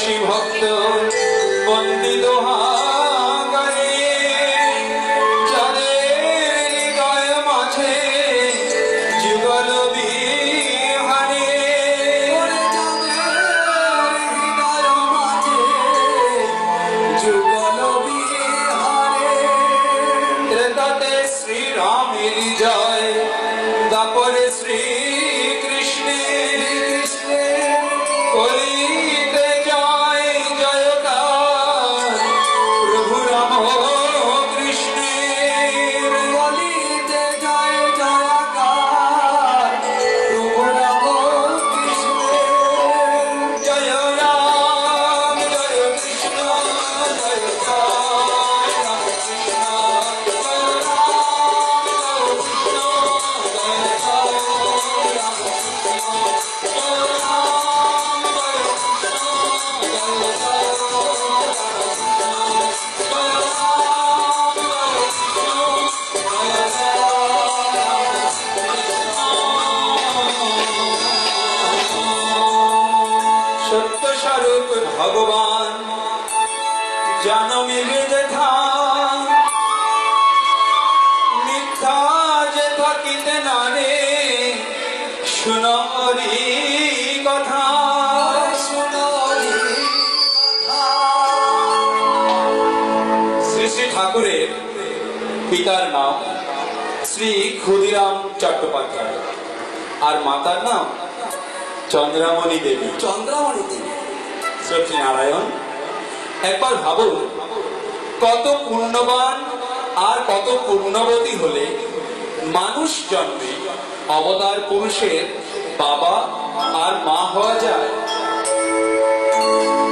शिवभक्त ভগবান জনমিবে যেথা মিথ্যা যে থাকিতে নারে শুনরি কথা। শ্রী শ্রী ঠাকুরের পিতার নাম শ্রী ক্ষুদিরাম চট্টোপাধ্যায়। আর মাতার নাম চন্দ্রামণি দেবী। চন্দ্রামণি দেবী। নারায়ণ। একবার ভাবুন, কত পুণ্যবান আর কত পুণ্যবতী হলে মানুষ জন্মে অবতার পুরুষের বাবা আর মা হওয়া যায়।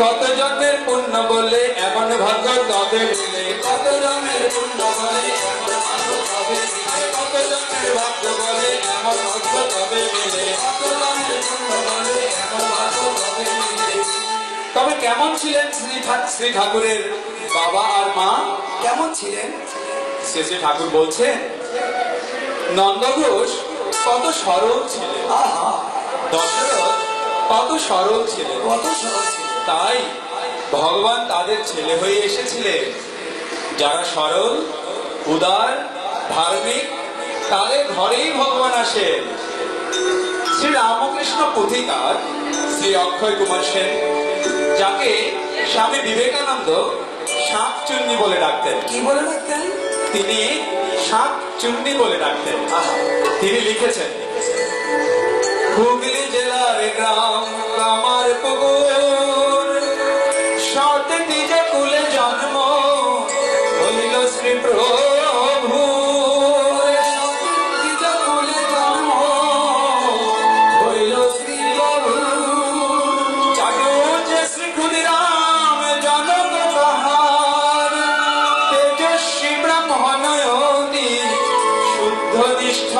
কত জন্মের পুণ্য বললে এমন ভাগ্য তবে মিলে। কত জন্মের পুণ্য বলে কত জন্মের ভাগ্য বলে এমন ভাগ্য তবে মিলে। কত জন্মের পুণ্য বলে এমন ভাগ্য তবে তবে কেমন ছিলেন শ্রী শ্রী ঠাকুরের বাবা আর মা? কেমন ছিলেন? শ্রী শ্রী ঠাকুর বলছেন নন্দ ঘোষ কত সরল ছিলেন। আহা। দশরথ কত সরল ছিলেন। কত সরল ছিলেন। তাই ভগবান তাদের ছেলে হয়ে এসেছিলেন। যারা সরল উদার ধার্মিক তাদের ঘরেই ভগবান আসেন। শ্রী রামকৃষ্ণ পুথিকার শ্রী অক্ষয় কুমার সেন যাকে স্বামী বিবেকানন্দ শাঁখ চুন্নি বলে ডাকতেন। কি বলে রাখতেন তিনি শাঁখ চুন্নি বলে ডাকতেন। তিনি লিখেছেন হুগলি জেলার গ্রাম কামার পুকুর সতী যে কুলে জন্ম হইল শ্রী শুদ্ধ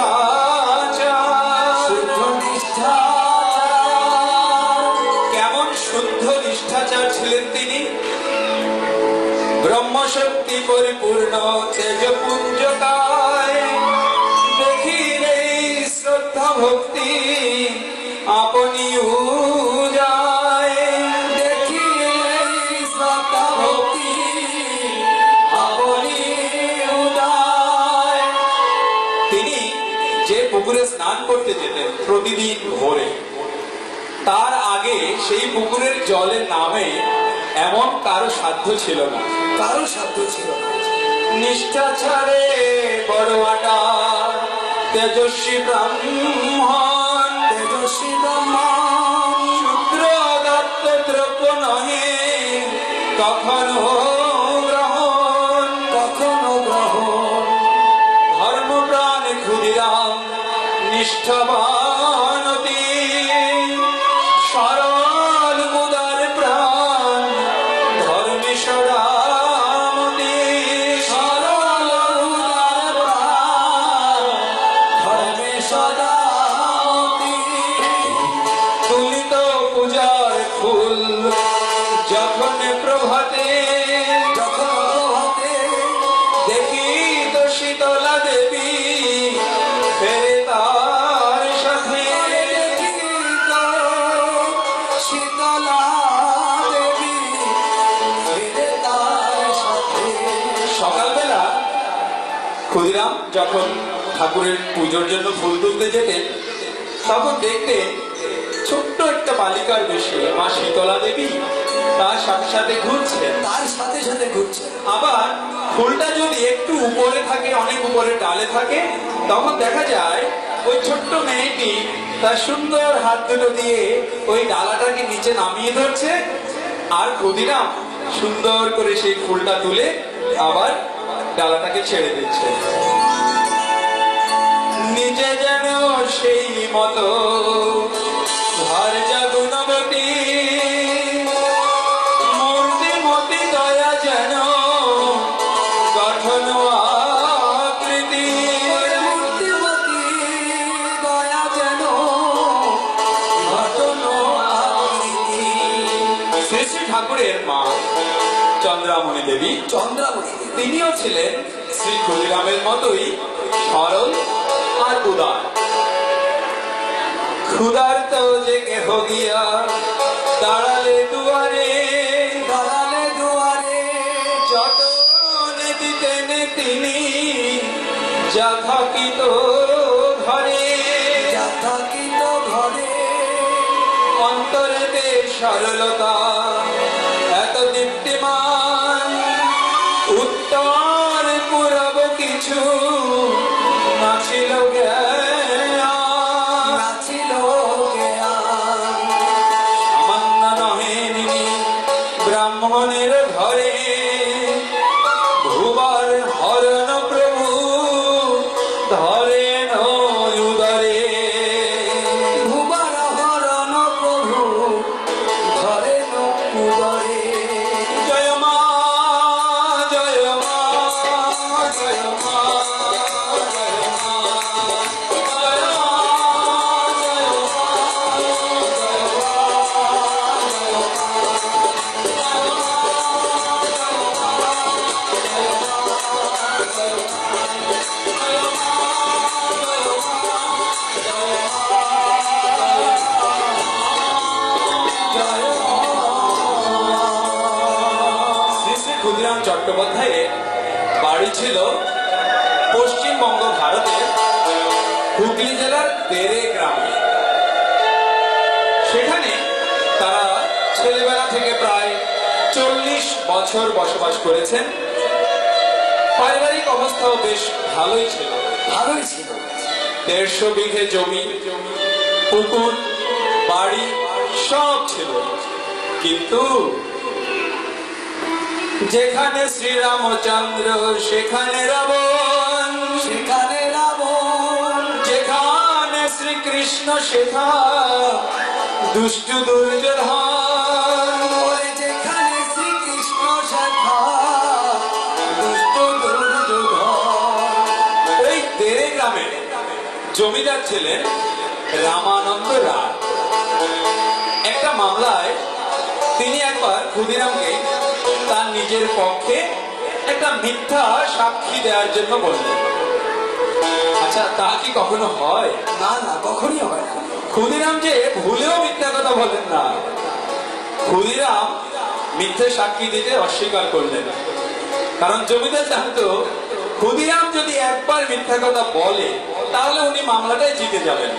শুদ্ধ নিষ্ঠা কেমন শুদ্ধ নিষ্ঠাচার ছিলেন তিনি? ব্রহ্মশক্তি পরিপূর্ণ তেজপুঞ্জকায় দেখিলে শ্রদ্ধা ভক্তি আপনি প্রতিদিন ভোরে। তার আগে সেই পুকুরের জলে নামে এমন কারও সাধ্য ছিল না। কারও সাধ্য ছিল না। নিষ্ঠা ছাড়ে বড়মাটা তেজস্বী ব্রাহ্মণ। তেজস্বী ব্রহ্মণ। শূদ্র দত্ত দ্রব্য নহে কখনো গ্রহণ। কখনো গ্রহণ। ধর্মপ্রাণ ক্ষুদিরাম নিষ্ঠবানতি যখন ঠাকুরের পুজোর জন্য ফুল তুলতে যেতেন তখন দেখতেন ছোট্ট একটা বালিকার বেশে মা শীতলা দেবী তার সাথে সাথে ঘুরছে তার সাথে সাথে ঘুরছে। আবার ফুলটা যদি একটু উপরে থাকে অনেক উপরে ডালে থাকে তখন দেখা যায় ওই ছোট্ট মেয়েটি তার সুন্দর হাত দুটো দিয়ে ওই ডালাটাকে নিচে নামিয়ে ধরছে আর ক্ষুদিরাম সুন্দর করে সেই ফুলটা তুলে আবার ডালাটাকে ছেড়ে দিচ্ছে। নিজে যেন সেই মতো। ঘর জাগুনবতী মূর্তি মতি দয়া যেন গঠন আকৃতি। মূর্তিমতী দয়া যেন ঘটন আকৃতি। শ্রী শ্রী ঠাকুরের মা চন্দ্রামণি দেবী। চন্দ্রাবতী দেবী। তিনিও ছিলেন শ্রী ক্ষুদিরামের মতোই সরল ক্ষুধার্ত যে কেহ গিয়া দাঁড়ালে দুয়ারে দাঁড়ালে দুয়ারে যতনে দিতেন তিনি যা থাকিত ঘরে। যথাকিত ঘরে। অন্তরেতে সরলতা এত দীপ্তিমান। উত্তর পূরব কিছু নাছিল ব্রাহ্মণের ঘরে। ভুবার হরণ প্রভু ধরেন উদরে। ভুবার হরণ প্রভু ধরে মা জয় মা জয় মা, জয় চট্টোপাধ্যায়ের বাড়ি ছিল পশ্চিমবঙ্গ ভারতের হুগলি জেলার দেরে গ্রামে। সেখানে তারা ছেলেবেলা থেকে প্রায় চল্লিশ বছর বসবাস করেছেন। পারিবারিক অবস্থাও বেশ ভালোই ছিল। ভালোই ছিল। দেড়শো বিঘে জমি পুকুর বাড়ি সব ছিল। কিন্তু যেখানে শ্রীরামচন্দ্র সেখানে রাবণ। সেখানে রাবণ। যেখানে শ্রীকৃষ্ণ সেখা দুষ্ট দুর্যোধন। ওই যেখানে শ্রীকৃষ্ণ শাখা দুষ্ট দুর্যোধন। এই দেরে গ্রামে জমিদার ছিলেন রামানন্দ রায়। একটা মামলায় তিনি একবার ক্ষুদিরামকে তার নিজের পক্ষে একটা মিথ্যা সাক্ষী দেওয়ার জন্য বললেন আচ্ছা তা কি কখনো হয়? না না কখনই হয় না। ক্ষুদিরাম যে ভুলেও মিথ্যা কথা বলেন না। ক্ষুদিরাম মিথ্যে সাক্ষী দিতে অস্বীকার করলেন। কারণ জমিদার জানতো ক্ষুদিরাম যদি একবার মিথ্যা কথা বলে তাহলে উনি মামলাটাই জিতে যাবেন।